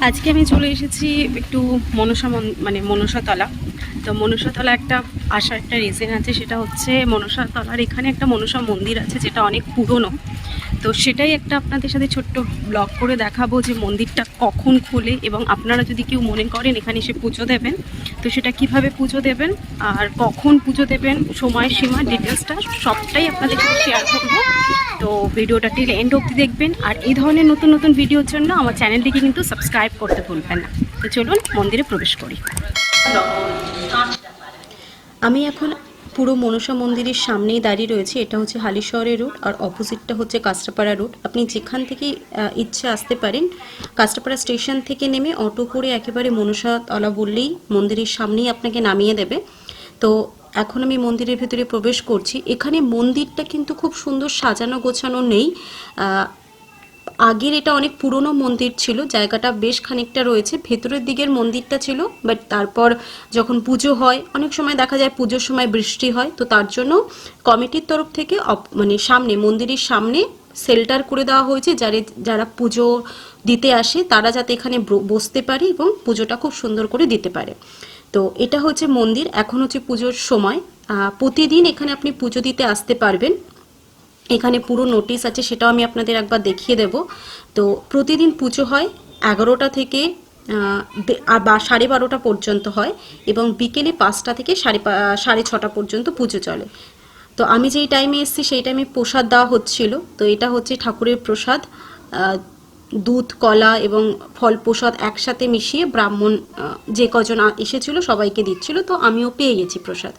আজকে আমি চলে এসেছি একটু মনসা মন- মানে মনসাতলা। তো মনসাতলা একটা আসার একটা রিজেন আছে, সেটা হচ্ছে মনসাতলার এখানে একটা মনসা মন্দির আছে, যেটা অনেক পুরনো। তো সেটাই একটা আপনাদের সাথে ছোট্ট ব্লগ করে দেখাবো যে মন্দিরটা কখন খোলে এবং আপনারা যদি কেউ মনে করেন এখানে এসে পুজো দেবেন, তো সেটা কীভাবে পুজো দেবেন আর কখন পুজো দেবেন সময়সীমা ডিটেলসটা সবটাই আপনাদের সাথে শেয়ার করব। তো ভিডিওটা টিল এন্ড অবধি দেখবেন আর এই ধরনের নতুন নতুন ভিডিওর জন্য আমার চ্যানেলটিকে কিন্তু সাবস্ক্রাইব করতে ভুলবেন না। তো চলুন মন্দিরে প্রবেশ করি। আমি এখন পুরো মনসা মন্দিরের সামনেই দাঁড়িয়ে রয়েছে, এটা হচ্ছে হালিশহরের রোড আর অপোজিটটা হচ্ছে কাস্টাপাড়া রোড আপনি যেখান থেকে ইচ্ছে আসতে পারেন কাস্টাপাড়া স্টেশন থেকে নেমে অটো করে একেবারে মনসা তলা বললেই মন্দিরের সামনেই আপনাকে নামিয়ে দেবে। তো এখন আমি মন্দিরের ভেতরে প্রবেশ করছি। এখানে মন্দিরটা কিন্তু খুব সুন্দর সাজানো গোছানো নেই। আগের এটা অনেক পুরনো মন্দির ছিল, জায়গাটা বেশ খানিকটা রয়েছে, ভেতরের দিকের মন্দিরটা ছিল বাট তারপর যখন পুজো হয়, অনেক সময় দেখা যায় পুজোর সময় বৃষ্টি হয়, তো তার জন্য কমিটির তরফ থেকে মানে সামনে, মন্দিরের সামনে শেল্টার করে দেওয়া হয়েছে, যারা যারা পুজো দিতে আসে, তারা যাতে এখানে বসতে পারে এবং পুজোটা খুব সুন্দর করে দিতে পারে। তো এটা হচ্ছে মন্দির, এখন হচ্ছে পুজোর সময়। প্রতিদিন এখানে আপনি পুজো দিতে আসতে পারবেন। এখানে পুরো নোটিশ আছে, সেটাও আমি আপনাদের একবার দেখিয়ে দেব। তো প্রতিদিন পুজো হয় এগারোটা থেকে বে- সাড়ে বারোটা পর্যন্ত হয় এবং বিকেলে পাঁচটা থেকে সাড়ে সাড়ে ছটা পর্যন্ত পুজো চলে। তো আমি যেই টাইমে এসেছি, সেই টাইমে প্রসাদ দেওয়া হচ্ছিল। তো এটা হচ্ছে ঠাকুরের প্রসাদ দুধ, কলা এবং ফল প্রসাদ একসাথে মিশিয়ে ব্রাহ্মণ যে কজন এসেছিল সবাইকে দিচ্ছিল। তো আমিও পেয়ে গেছি প্রসাদ।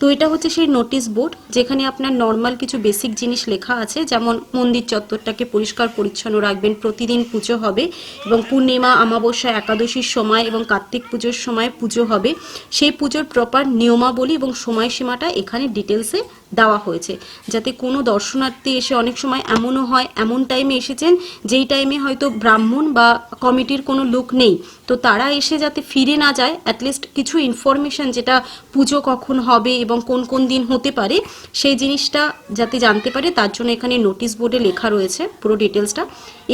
তো এটা হচ্ছে সেই নোটিশ বোর্ড যেখানে আপনার নর্মাল কিছু বেসিক জিনিস লেখা আছে, যেমন মন্দির চত্বরটাকে পরিষ্কার পরিচ্ছন্ন রাখবেন, প্রতিদিন পুজো হবে এবং পূর্ণিমা, অমাবস্যা, একাদশীর সময় এবং কার্তিক পুজোর সময় পুজো হবে। সেই পুজোর প্রপার নিয়মাবলী এবং সময়সীমাটা এখানে ডিটেলসে দেওয়া হয়েছে, যাতে কোনো দর্শনার্থী এসে অনেক সময় এমনও হয়, এমন টাইমে এসেছেন, যেই টাইমে হয়তো ব্রাহ্মণ বা কমিটির কোনো লোক নেই। তো তারা এসে যাতে ফিরে না যায় অ্যাটলিস্ট কিছু ইনফরমেশন যেটা পুজো কখন হবে এবং কোন কোন দিন হতে পারে সেই জিনিসটা যাতে জানতে পারে, তার জন্য এখানে নোটিশ বোর্ডে লেখা রয়েছে পুরো ডিটেলসটা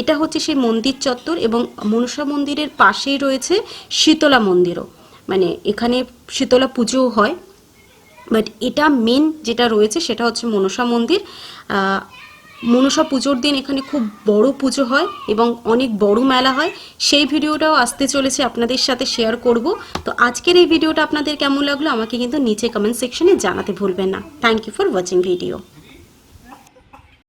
এটা হচ্ছে সেই মন্দির চত্বর এবং মনসা মন্দিরের পাশেই রয়েছে শীতলা মন্দিরও। মানে এখানে শীতলা পুজোও হয়। বাট এটা মেন যেটা রয়েছে সেটা হচ্ছে মনসা মন্দির। মনসা পুজোর দিন এখানে খুব বড় পুজো হয় এবং অনেক বড় মেলা হয়। সেই ভিডিওটাও আসতে চলেছে, আপনাদের সাথে শেয়ার করব। তো আজকের এই ভিডিওটা আপনাদের কেমন লাগল আমাকে কিন্তু নিচে কমেন্ট সেকশনে জানাতে ভুলবেন না। Thank you for watching video